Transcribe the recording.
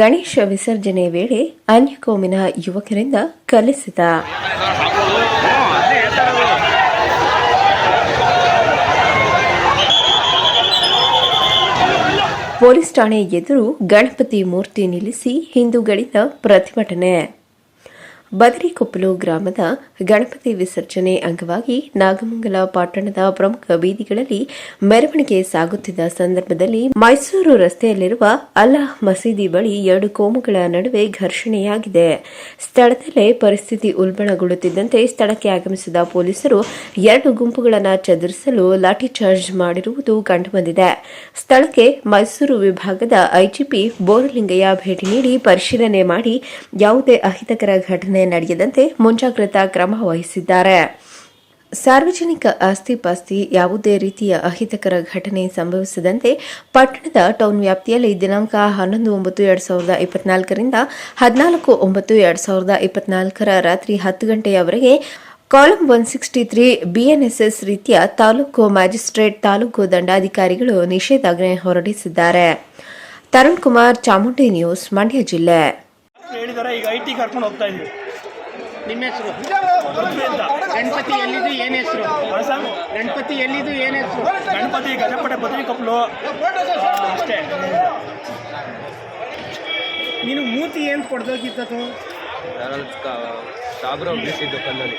ಗಣೇಶ ವಿಸರ್ಜನೆ ವೇಳೆ ಅನ್ಯಕೋಮಿನ ಯುವಕರಿಂದ ಕಲಿಸಿದ. ಪೊಲೀಸ್ ಠಾಣೆ ಎದುರು ಗಣಪತಿ ಮೂರ್ತಿ ನಿಲ್ಲಿಸಿ ಹಿಂದೂಗಳಿಂದ ಪ್ರತಿಭಟನೆ. ಬದರಿಕೊಪ್ಪಲು ಗ್ರಾಮದ ಗಣಪತಿ ವಿಸರ್ಜನೆ ಅಂಗವಾಗಿ ನಾಗಮಂಗಲ ಪಟ್ಟಣದ ಪ್ರಮುಖ ಬೀದಿಗಳಲ್ಲಿ ಮೆರವಣಿಗೆ ಸಾಗುತ್ತಿದ್ದ ಸಂದರ್ಭದಲ್ಲಿ ಮೈಸೂರು ರಸ್ತೆಯಲ್ಲಿರುವ ಅಲ್ಲಾಹ್ ಮಸೀದಿ ಬಳಿ ಎರಡು ಕೋಮುಗಳ ನಡುವೆ ಘರ್ಷಣೆಯಾಗಿದೆ. ಸ್ಥಳದಲ್ಲೇ ಪರಿಸ್ಥಿತಿ ಉಲ್ಬಣಗೊಳ್ಳುತ್ತಿದ್ದಂತೆ ಸ್ಥಳಕ್ಕೆ ಆಗಮಿಸಿದ ಪೊಲೀಸರು ಎರಡು ಗುಂಪುಗಳನ್ನು ಚದುರಿಸಲು ಲಾಠಿ ಚಾರ್ಜ್ ಮಾಡಿರುವುದು ಕಂಡುಬಂದಿದೆ. ಸ್ಥಳಕ್ಕೆ ಮೈಸೂರು ವಿಭಾಗದ ಐಜಿಪಿ ಬೋರಲಿಂಗಯ್ಯ ಭೇಟಿ ನೀಡಿ ಪರಿಶೀಲನೆ ಮಾಡಿ ಯಾವುದೇ ಅಹಿತಕರ ಘಟನೆ ನಡೆಯದಂತೆ ಮುಂಜಾಗ್ರತಾ ಕ್ರಮ ವಹಿಸಿದ್ದಾರೆ. ಸಾರ್ವಜನಿಕ ಆಸ್ತಿಪಾಸ್ತಿ ಯಾವುದೇ ರೀತಿಯ ಅಹಿತಕರ ಘಟನೆ ಸಂಭವಿಸದಂತೆ ಪಟ್ಟಣದ ಟೌನ್ ವ್ಯಾಪ್ತಿಯಲ್ಲಿ ದಿನಾಂಕ ಹನ್ನೊಂದು ಒಂಬತ್ತು ಎರಡು ಸಾವಿರದ ಇಪ್ಪತ್ನಾಲ್ಕರಿಂದ ಹದಿನಾಲ್ಕು ಒಂಬತ್ತು ಎರಡು ಸಾವಿರದ ಇಪ್ಪತ್ನಾಲ್ಕರ ರಾತ್ರಿ ಹತ್ತು ಗಂಟೆಯವರೆಗೆ column one sixty three BNSS ರೀತಿಯ ತಾಲೂಕು ಮ್ಯಾಜಿಸ್ಟ್ರೇಟ್ ತಾಲೂಕು ದಂಡಾಧಿಕಾರಿಗಳು ನಿಷೇಧಾಜ್ಞೆ ಹೊರಡಿಸಿದ್ದಾರೆ. ತರುಣ್ ಕುಮಾರ್ ಚಾಮುಂಡಿ ನ್ಯೂಸ್, ಮಂಡ್ಯ ಜಿಲ್ಲೆ. ಈಗ ಐ ಟಿ ಕರ್ಕೊಂಡು ಹೋಗ್ತಾ ನಿಮ್ಮ ಹೆಸರು? ಗಣಪತಿ ಎಲ್ಲಿದು ಏನ್ ಹೆಸರು? ಗಣಪತಿ ಎಲ್ಲಿದು ಏನ್ ಹೆಸರು? ಗಣಪತಿ ಗಜಪಡೆ ಬದಲಿ ಕಪ್ಲು ಅಷ್ಟೇ. ನೀನು ಮೂತಿ ಏನ್ ಕೊಡ್ದೋಗಿತ್ತು ಸಾಬ್ರ ಬಿಸಿದ್ದು ಕಲ್ಲಲ್ಲಿ.